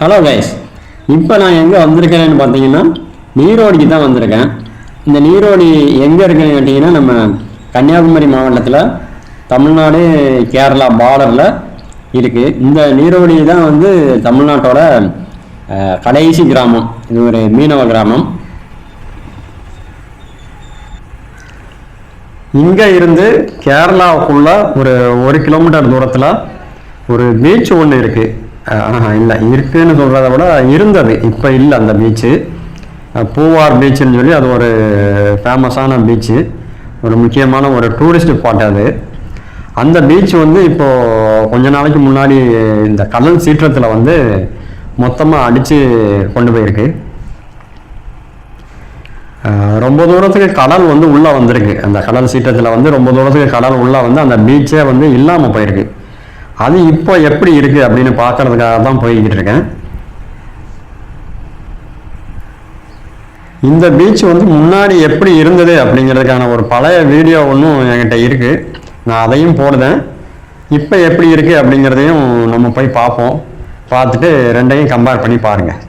Hello guys இப்போ நான் எங்கே வந்திருக்கிறேன்னு பார்த்தீங்கன்னா நீரோடிக்கு தான் வந்திருக்கேன். இந்த நீரோடி எங்கே இருக்குன்னு கேட்டிங்கன்னா நம்ம கன்னியாகுமரி மாவட்டத்தில் தமிழ்நாடு கேரளா பார்டரில் இருக்குது இந்த நீரோடி தான் வந்து தமிழ்நாட்டோட கடைசி கிராமம். இது ஒரு மீனவ கிராமம். இங்கே இருந்து கேரளாவுக்குள்ள ஒரு ஒரு கிலோமீட்டர் தூரத்தில் ஒரு பீச் ஒன்று இருக்குது இல்லை. இருக்குன்னு சொல்கிறத விட இருந்தது. இப்போ இல்லை அந்த பீச்சு பூவார் பீச்சுன்னு சொல்லி அது ஒரு ஃபேமஸான பீச்சு ஒரு முக்கியமான ஒரு டூரிஸ்ட் ஸ்பாட் அது. அந்த பீச் வந்து இப்போது கொஞ்ச நாளைக்கு முன்னாடி இந்த கடல் சீற்றத்தில் வந்து மொத்தமாக அடித்து கொண்டு போயிருக்கு. ரொம்ப தூரத்துக்கு கடல் வந்து உள்ளே வந்திருக்கு. அந்த கடல் சீற்றத்தில் வந்து ரொம்ப தூரத்துக்கு கடல் உள்ளே வந்து அந்த பீச்சே வந்து இல்லாமல் போயிருக்கு. அது இப்போ எப்படி இருக்குது அப்படின்னு பார்க்கறதுக்காக தான் போய்கிட்டு இருக்கேன். இந்த பீச் வந்து முன்னாடி எப்படி இருந்தது அப்படிங்கிறதுக்கான ஒரு பழைய வீடியோ ஒன்றும் என்கிட்ட இருக்குது நான் அதையும் போடுதேன் இப்போ எப்படி இருக்குது அப்படிங்கிறதையும் நம்ம போய் பார்ப்போம். பார்த்துட்டு ரெண்டையும் கம்பேர் பண்ணி பாருங்கள்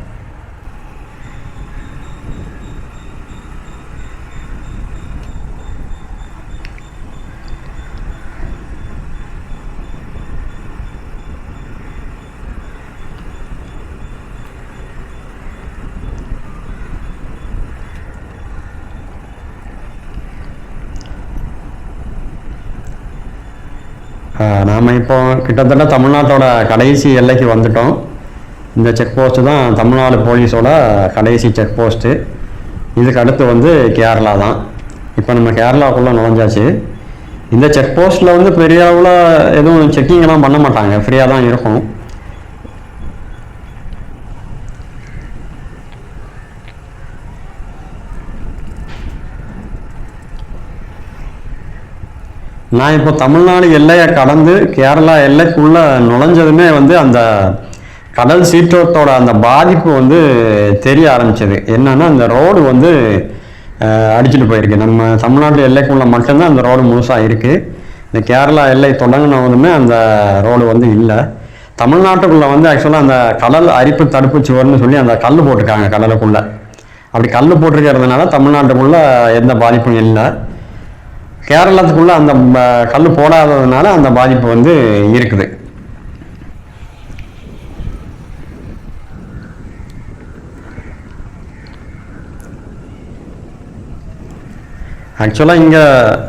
நாம் இப்போ கிட்டத்தட்ட தமிழ்நாட்டோட கடைசி எல்லைக்கு வந்துட்டோம். இந்த செக் போஸ்ட்டு தான் தமிழ்நாடு போலீஸோட கடைசி செக் போஸ்ட்டு இதுக்கு அடுத்து வந்து கேரளா தான். இப்போ நம்ம கேரளாவுக்குள்ளே நுழைஞ்சாச்சு. இந்த செக் போஸ்ட்டில் வந்து பெரிய அளவில் எதுவும் செக்கிங்லாம் பண்ண மாட்டாங்க. ஃப்ரீயாக தான் இருக்கும். நான் இப்போ தமிழ்நாடு எல்லையை கடந்து கேரளா எல்லைக்குள்ளே நுழைஞ்சதுமே வந்து அந்த கடல் சீற்றத்தோட அந்த பாதிப்பு வந்து தெரிய ஆரம்பிச்சது. என்னன்னா அந்த ரோடு வந்து அடிச்சுட்டு அடிச்சிட்டு போயிருக்கு. நம்ம தமிழ்நாட்டு எல்லைக்குள்ள மட்டும்தான் அந்த ரோடு முழுசாக இருக்கு. இந்த கேரளா எல்லை தொடங்கினதுமே அந்த ரோடு வந்து இல்லை. தமிழ்நாட்டுக்குள்ளே வந்து ஆக்சுவலாக அந்த கடல் அரிப்பு தடுப்பு சுவர்னு சொல்லி அந்த கல் போட்டிருக்காங்க கடலுக்குள்ளே. அப்படி கல் போட்டிருக்கிறதுனால தமிழ்நாட்டுக்குள்ளே எந்த பாதிப்பும் இல்லை. கேரளத்துக்குள்ளே அந்த கல் போடாததுனால அந்த பாதிப்பு வந்து இருக்குது. ஆக்சுவலாக இங்கே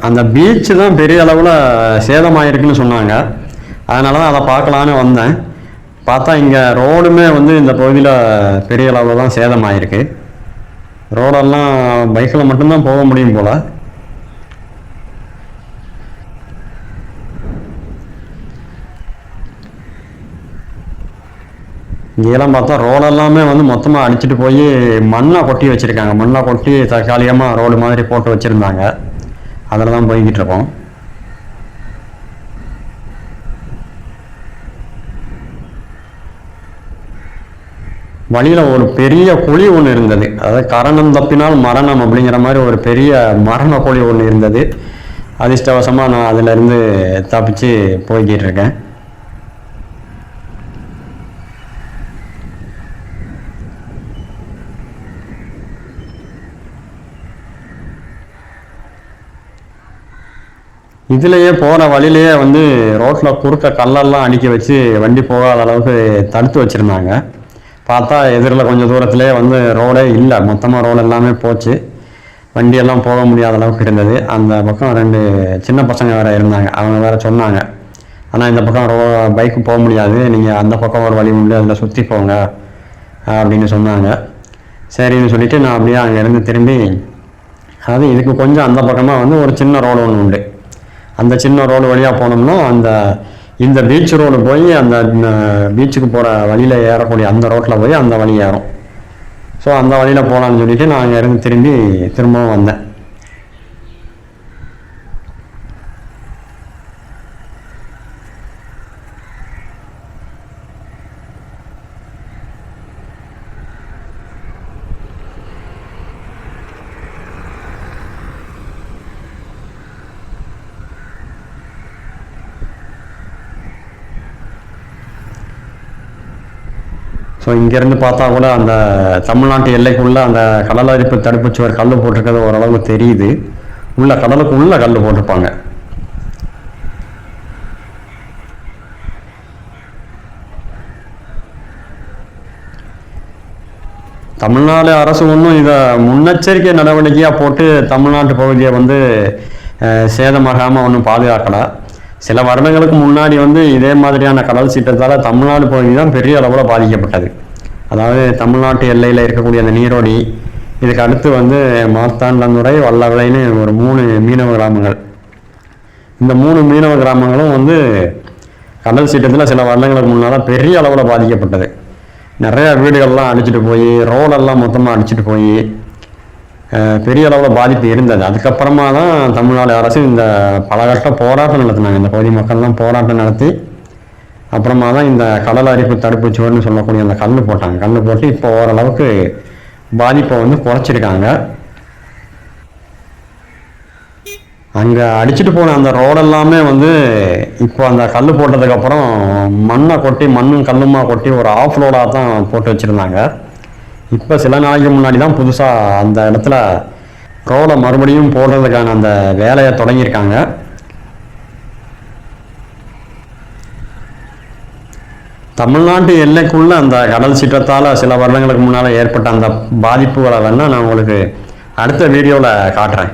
அந்த பீச்சு தான் பெரிய அளவில் சேதமாயிருக்குன்னு சொன்னாங்க. அதனால தான் அதை பார்க்கலான்னு வந்தேன். பார்த்தா இங்கே ரோடுமே வந்து இந்த பகுதியில் பெரிய அளவில் தான் சேதமாயிருக்கு. ரோடெல்லாம் பைக்கில் மட்டும்தான் போக முடியும் போல். இங்கெல்லாம் பார்த்தா ரோடெல்லாமே வந்து மொத்தமாக அடிச்சிட்டு போய் மண்ணை கொட்டி வச்சுருக்காங்க. மண்ணை கொட்டி தற்காலிகமாக ரோடு மாதிரி போட்டு வச்சுருந்தாங்க. அதில் தான் போய்கிட்டு இருக்கோம். வழியில் ஒரு பெரிய குழி ஒன்று இருந்தது. அதாவது கரணம் தப்பினால் மரணம் அப்படிங்கிற மாதிரி ஒரு பெரிய மரண குழி ஒன்று இருந்தது. அதிர்ஷ்டவசமாக நான் அதிலிருந்து தப்பிச்சு போய்கிட்டு இருக்கேன். இதுலேயே போகிற வழியிலேயே வந்து ரோட்டில் குறுக்க கல்லெல்லாம் அடிக்க வச்சு வண்டி போகாத அளவுக்கு தடுத்து வச்சுருந்தாங்க. பார்த்தா எதிரில் கொஞ்சம் தூரத்திலே வந்து ரோடே இல்லை. மொத்தமாக ரோடு எல்லாமே போச்சு. வண்டியெல்லாம் போக முடியாத அளவுக்கு இருந்தது அந்த பக்கம் ரெண்டு சின்ன பசங்க வேற இருந்தாங்க. அவங்க வேற சொன்னாங்க. ஆனால் இந்த பக்கம் ரோ பைக்கு போக முடியாது. நீங்கள் அந்த பக்கம் ஒரு வழி உண்டு. அதில் சுற்றி போங்க. அப்படின்னு சொன்னாங்க. சரின்னு சொல்லிவிட்டு நான் அப்படியே அங்கேருந்து திரும்பி அதாவது இதுக்கு கொஞ்சம் அந்த பக்கமாக வந்து ஒரு சின்ன ரோடு ஒன்று உண்டு. அந்த சின்ன ரோடு வழியாக போனோம்னா அந்த இந்த பீச் ரோடு போய் அந்த பீச்சுக்கு போகிற வழியில் ஏறக்கூடிய அந்த ரோட்டில் போய் அந்த வழி ஏறும். ஸோ அந்த வழியில் போகலான்னு சொல்லிட்டு நான் அங்கே திரும்பி திரும்பவும் வந்தேன். ஸோ இங்கேருந்து பார்த்தா கூட அந்த தமிழ்நாட்டு எல்லைக்குள்ளே அந்த கடல் அரிப்பு தடுப்பு சுவர் கல் போட்டிருக்கிறது ஓரளவுக்கு தெரியுது. உள்ள கடலுக்கு உள்ள கல் போட்டிருப்பாங்க. தமிழ்நாடு அரசு ஒன்றும் இதை முன்னெச்சரிக்கை நடவடிக்கையாக போட்டு தமிழ்நாட்டு பகுதியை வந்து சேதமாகாமல் ஒன்றும் பாதுகாக்கலை. சில வருடங்களுக்கு முன்னாடி வந்து இதே மாதிரியான கடல் சீற்றத்தால் தமிழ்நாடு பகுதி தான் பெரிய அளவில் பாதிக்கப்பட்டது. அதாவது தமிழ்நாட்டு எல்லையில் இருக்கக்கூடிய அந்த நீரோடி இதுக்கு அடுத்து வந்து மார்த்தாண்டந்துறை வல்லவளைன்னு ஒரு மூணு மீனவ கிராமங்கள். இந்த மூணு மீனவ கிராமங்களும் வந்து கடல் சீற்றத்தில் சில வருடங்களுக்கு முன்னால் பெரிய அளவில் பாதிக்கப்பட்டது. நிறையா வீடுகள்லாம் அடிச்சுட்டு போய் ரோடெல்லாம் மொத்தமாக அடிச்சுட்டு போய் பெரிய அளவில் பாதிப்பு இருந்தது. அதுக்கப்புறமா தான் தமிழ்நாடு அரசு இந்த பலகட்ட போராட்டம் நடத்தினாங்க. இந்த பகுதி மக்கள்லாம் போராட்டம் நடத்தி அப்புறமா தான் இந்த கடல் அரிப்பு தடுப்பு சுவர்னு சொல்லக்கூடிய அந்த கல் போட்டாங்க. கல் போட்டு இப்போ ஓரளவுக்கு பாதிப்பை வந்து குறைச்சிருக்காங்க. அங்கே அடிச்சிட்டு போன அந்த ரோடெல்லாமே வந்து இப்போ அந்த கல் போட்டதுக்கப்புறம் மண்ணை கொட்டி மண்ணும் கல்லுமா கொட்டி ஒரு ஆஃப் ரோடாக தான் போட்டு வச்சுருந்தாங்க. இப்போ சில நாளைக்கு முன்னாடி தான் புதுசாக அந்த இடத்துல ரோலை மறுபடியும் போடுறதுக்கான அந்த வேலையை தொடங்கியிருக்காங்க. தமிழ்நாட்டு எல்லைக்குள்ளே அந்த கடல் சீற்றத்தால் சில வருடங்களுக்கு முன்னால் ஏற்பட்ட அந்த பாதிப்புகளை வேணால் நான் உங்களுக்கு அடுத்த வீடியோவில் காட்டுறேன்.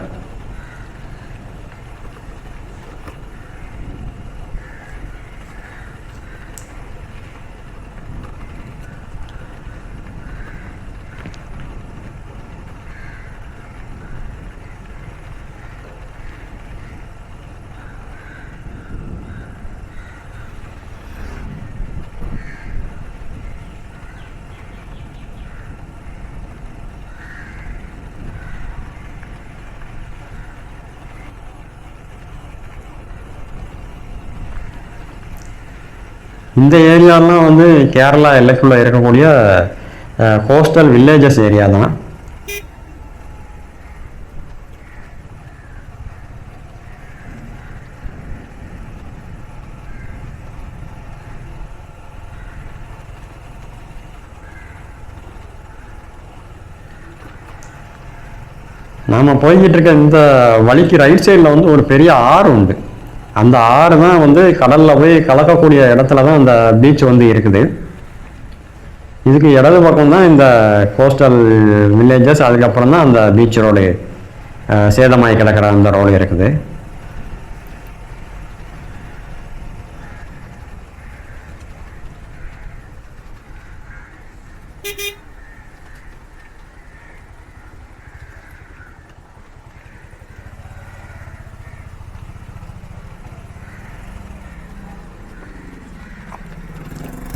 இந்த ஏரியாலாம் வந்து கேரளா எல்லைக்குள்ளே இருக்கக்கூடிய கோஸ்டல் வில்லேஜஸ் ஏரியா தான். நாம் போய்கிட்டு இருக்க இந்த வழிக்கு ரைட் சைடில் வந்து ஒரு பெரிய ஆறு உண்டு. அந்த ஆறு தான் வந்து கடலில் போய் கலக்கக்கூடிய இடத்துல தான் அந்த பீச் வந்து இருக்குது. இதுக்கு இடது பக்கம் தான் இந்த கோஸ்டல் வில்லேஜஸ் அதுக்கப்புறம் தான் அந்த பீச் ரோடு சேதமாகி கிடக்கிற அந்த ரோடு இருக்குது.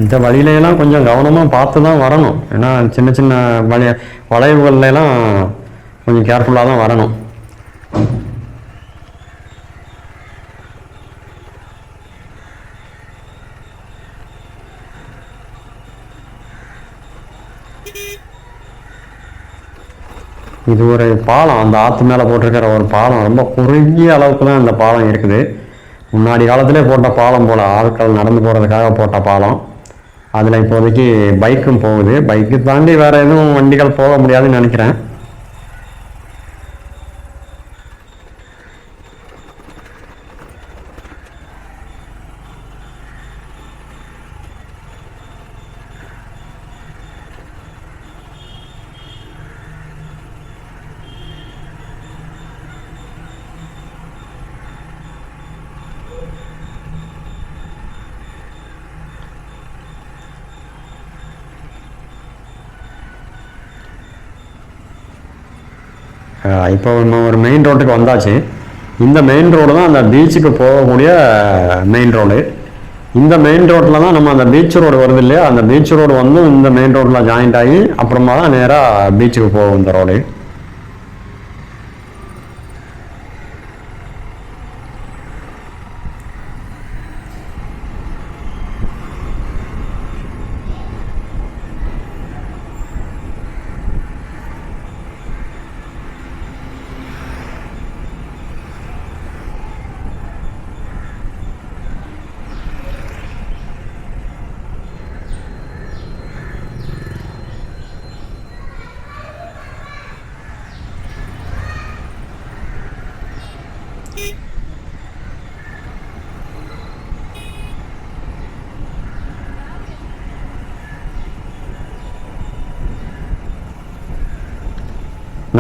இந்த வழியிலலாம் கொஞ்சம் கவனமாக பார்த்து தான் வரணும். ஏன்னா சின்ன சின்ன வழி வளைவுகள்லாம் கொஞ்சம் கேர்ஃபுல்லாக தான் வரணும். இது ஒரு பாலம். அந்த ஆற்று மேலே போட்டிருக்கிற ஒரு பாலம். ரொம்ப குறுகிய அளவுக்கு தான் இந்த பாலம் இருக்குது. முன்னாடி காலத்திலே போட்ட பாலம் போல் ஆட்கள் நடந்து போகிறதுக்காக போட்ட பாலம். அதில் இப்போதைக்கு பைக்கும் போகுது. பைக்கு தாண்டி வேறு எதுவும் வண்டிகள் போக முடியாதுன்னு நினைக்கிறேன். இப்போ நம்ம ஒரு மெயின் ரோட்டுக்கு வந்தாச்சு. இந்த மெயின் ரோடு தான் அந்த பீச்சுக்கு போகக்கூடிய மெயின் ரோடு இந்த மெயின் ரோட்டில் தான் நம்ம அந்த பீச் ரோடு வருது இல்லையா? அந்த பீச் ரோடு வந்து இந்த மெயின் ரோட்டில் ஜாயிண்ட் ஆகி அப்புறமா தான் நேராக பீச்சுக்கு போகும் இந்த ரோடு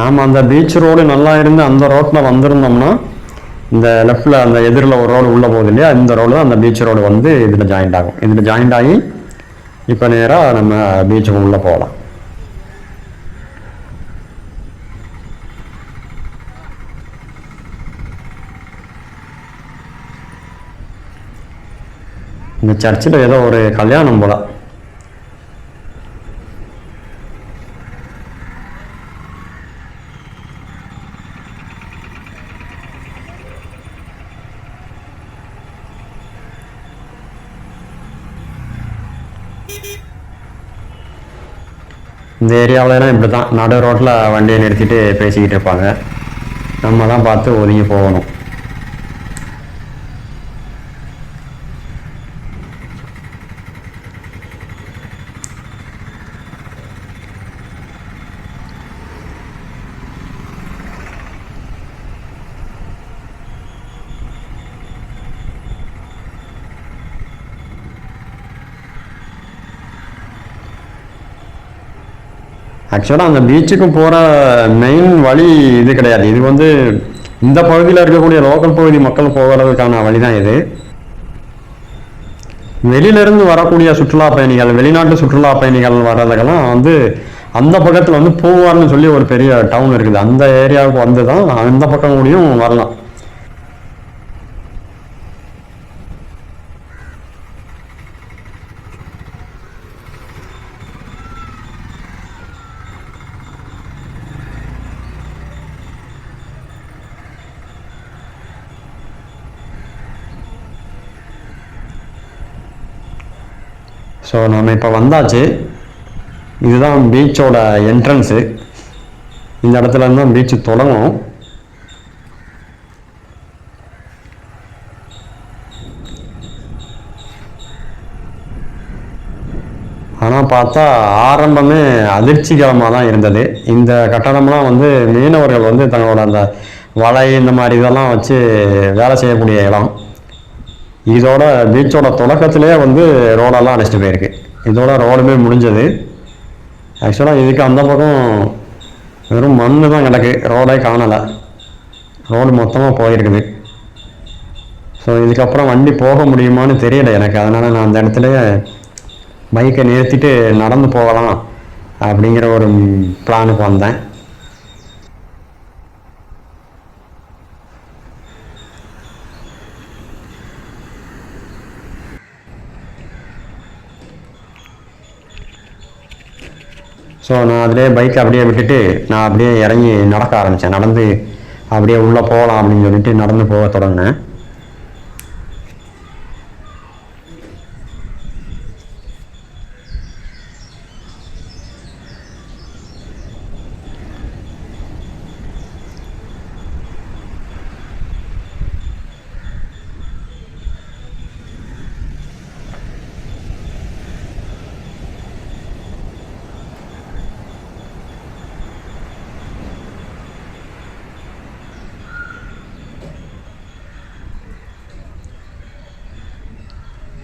நாம் அந்த பீச் ரோடு நல்லா இருந்து அந்த ரோட்டில் வந்திருந்தோம்னா இந்த லெஃப்டில் அந்த எதிரில் ஒரு ரோடு உள்ளே போகுது இல்லையா? இந்த ரோடு தான் அந்த பீச் ரோடு வந்து இதில் ஜாயிண்ட் ஆகும். இதில் ஜாயிண்ட் ஆகி இப்போ நேராக நம்ம பீச்சுக்கு உள்ளே போகலாம். இந்த சர்ச்சில் ஏதோ ஒரு கல்யாணம் போல. இந்த ஏரியாவிலலாம் இப்படி தான் நடு ரோட்டில் வண்டியை நிறுத்திட்டு பேசிக்கிட்டு இருப்பாங்க. நம்ம தான் பார்த்து ஒதுங்கி போகணும். ஆக்சுவலாக அந்த பீச்சுக்கும் போகிற மெயின் வழி இது கிடையாது. இது வந்து இந்த பகுதியில் இருக்கக்கூடிய லோக்கல் பகுதி மக்கள் போகிறதுக்கான வழி தான் இது. வெளியிலிருந்து வரக்கூடிய சுற்றுலா பயணிகள் வெளிநாட்டு சுற்றுலா பயணிகள் வர்றதுக்கெல்லாம் வந்து அந்த பக்கத்தில் வந்து பூவார்னு சொல்லி ஒரு பெரிய டவுன் இருக்குது. அந்த ஏரியாவுக்கு வந்து தான் அந்த பக்கம் கூடயும் வரலாம். ஸோ நம்ம இப்போ வந்தாச்சு. இதுதான் பீச்சோட என்ட்ரன்ஸு இந்த இடத்துல இருந்து தான் பீச்சு தொடங்கும். ஆனால் பார்த்தா ஆரம்பமே அதிர்ச்சிகரமாக தான் இருந்தது. இந்த கட்டடம்லாம் வந்து மீனவர்கள் வந்து தங்களோட அந்த வலை இந்த மாதிரி இதெல்லாம் வச்சு வேலை செய்யக்கூடிய இடம். இதோட பீச்சோட தொடக்கத்திலே வந்து ரோடெல்லாம் அடைச்சிட்டு போயிருக்கு. இதோட ரோடுமே முடிஞ்சது. ஆக்சுவலாக இதுக்கு அந்த பக்கம் வெறும் மண் தான் கிடக்கு. ரோடே காணலை. ரோடு மொத்தமாக போயிருக்குது. ஸோ இதுக்கப்புறம் வண்டி போக முடியுமான்னு தெரியல எனக்கு. அதனால் நான் அந்த இடத்துல பைக்கை நிறுத்திட்டு நடந்து போகலாம் அப்படிங்கிற ஒரு பிளானுக்கு வந்தேன். ஸோ நான் அதிலே பைக்கை அப்படியே விட்டுட்டு நான் அப்படியே இறங்கி நடக்க ஆரம்பித்தேன் நடந்து அப்படியே உள்ளே போகலாம் அப்படின்னு சொல்லிட்டு நடந்து போக தொடங்கினேன்.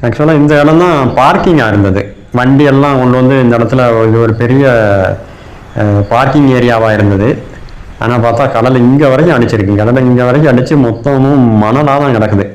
ஆக்சுவலாக இந்த இடம் தான் பார்க்கிங்காக இருந்தது. வண்டியெல்லாம் கொண்டு வந்து இந்த இடத்துல இது ஒரு பெரிய பார்க்கிங் ஏரியாவாக இருந்தது. ஆனால் பார்த்தா கடல் இங்கே வரைக்கும் அடிச்சிருக்கு. கடலை இங்கே வரைக்கும் அடித்து மொத்தமும் மணலாக தான் கிடக்குது.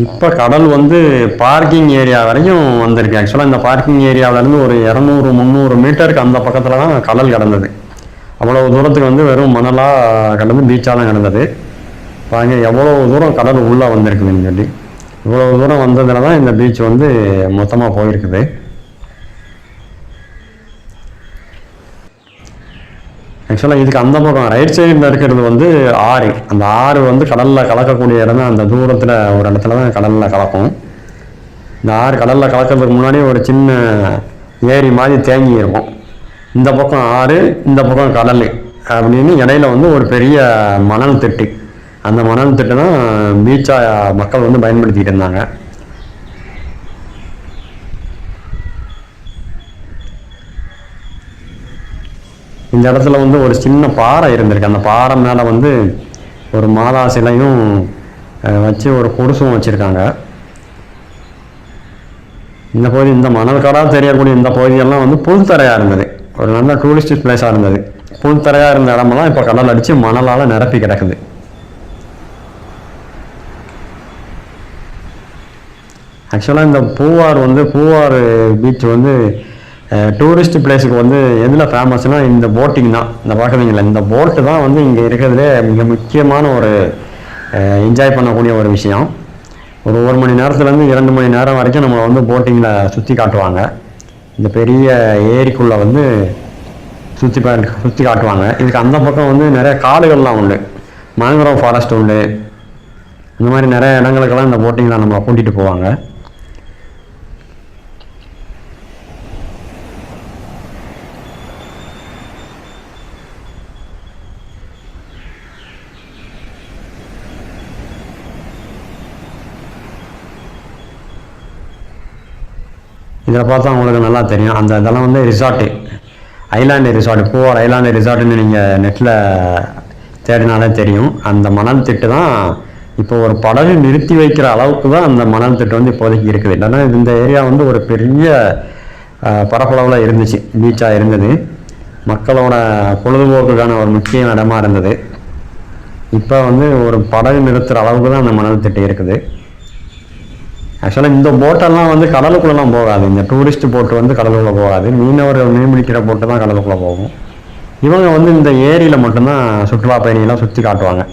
இப்போ கடல் வந்து பார்க்கிங் ஏரியா வரைக்கும் வந்திருக்கு. ஆக்சுவலாக இந்த பார்க்கிங் ஏரியாவிலேருந்து ஒரு இரநூறு முந்நூறு மீட்டருக்கு அந்த பக்கத்தில் தான் கடல் கிடந்தது. அவ்வளோ தூரத்துக்கு வந்து வெறும் மணலாக கடந்து பீச்சாக தான் கிடந்தது. பாருங்க எவ்வளோ தூரம் கடல் உள்ளே வந்திருக்குதுன்னு சொல்லி. இவ்வளோ தூரம் வந்ததுல தான் இந்த பீச் வந்து மொத்தமாக போயிருக்குது. ஆக்சுவலாக இதுக்கு அந்த பக்கம் ரைட் சைடில் இருக்கிறது வந்து ஆறு. அந்த ஆறு வந்து கடலில் கலக்கக்கூடிய இடம் தான். அந்த தூரத்தில் ஒரு இடத்துல தான் கடலில் கலக்கும். இந்த ஆறு கடலில் கலக்கிறதுக்கு முன்னாடி ஒரு சின்ன ஏரி மாதிரி தேங்கி இருக்கும். இந்த பக்கம் ஆறு இந்த பக்கம் கடல் அப்படின்னு இடையில வந்து ஒரு பெரிய மணல் திட்டு. அந்த மணல் திட்டு தான் பீச்சாக மக்கள் வந்து பயன்படுத்திக்கிட்டு இருந்தாங்க. இந்த இடத்துல வந்து ஒரு சின்ன பாறை இருந்திருக்கு. அந்த பாறை மேலே வந்து ஒரு மாதா சிலையும் வச்சு ஒரு குடிசும் வச்சுருக்காங்க. இந்த பகுதி இந்த மணல் காடாக தெரியக்கூடிய இந்த பகுதியெல்லாம் வந்து புல்தரையாக இருந்தது. ஒரு நல்ல டூரிஸ்ட் பிளேஸாக இருந்தது. புல்தரையாக இருந்த இடமெல்லாம் இப்போ கடல் அடித்து மணலால் நிரப்பி கிடக்குது. ஆக்சுவலாக இந்த பூவார் வந்து பூவார் பீச் வந்து டூரிஸ்ட் பிளேஸுக்கு வந்து எதில் ஃபேமஸ்னால் இந்த போட்டிங் தான். இந்த பார்க்குறீங்களா இந்த போட்டு தான் வந்து இங்கே இருக்கிறதுலே மிக முக்கியமான ஒரு என்ஜாய் பண்ணக்கூடிய ஒரு விஷயம். ஒரு ஒரு மணி நேரத்துலேருந்து இரண்டு மணி நேரம் வரைக்கும் நம்மளை வந்து போட்டிங்கில் சுற்றி காட்டுவாங்க. இந்த பெரிய ஏரிக்குள்ளே வந்து சுற்றி பா சுற்றி காட்டுவாங்க. இதுக்கு அந்த பக்கம் வந்து நிறைய காடுகள்லாம் உண்டு. மேங்க்ரோவ் ஃபாரஸ்ட் உண்டு. இந்த மாதிரி நிறைய இடங்களுக்கெல்லாம் இந்த போட்டிங்கில் நம்மளை கூட்டிகிட்டு போவாங்க. இதில் பார்த்தா உங்களுக்கு நல்லா தெரியும். அந்த இதெல்லாம் வந்து resort island resort Poovar island ரிசார்ட்டுன்னு நீங்கள் நெட்டில் தேடினாலே தெரியும். அந்த மணல் திட்டு தான் இப்போ ஒரு படகு நிறுத்தி வைக்கிற அளவுக்கு தான் அந்த மணல் திட்டு வந்து இப்போதைக்கு இருக்குது. இல்லைன்னா இந்த ஏரியா வந்து ஒரு பெரிய பரப்பளவில் இருந்துச்சு. பீச்சாக இருந்தது. மக்களோட பொழுதுபோக்குக்கான ஒரு முக்கிய இடமா இருந்தது. இப்போ வந்து ஒரு படகு நிறுத்துகிற அளவுக்கு தான் அந்த மணல் திட்டு இருக்குது. ஆக்சுவலாக இந்த போட்டெல்லாம் வந்து கடலுக்குள்ளெல்லாம் போகாது. இந்த டூரிஸ்ட் போட்டு வந்து கடலுக்குள்ளே போகாது. மீனவர்கள் மீன் பிடிக்கிற போட்டு தான் கடலுக்குள்ளே போகும். இவங்க வந்து இந்த ஏரியில் மட்டும்தான் சுற்றுலா பயணிகள்லாம் சுற்றி காட்டுவாங்க.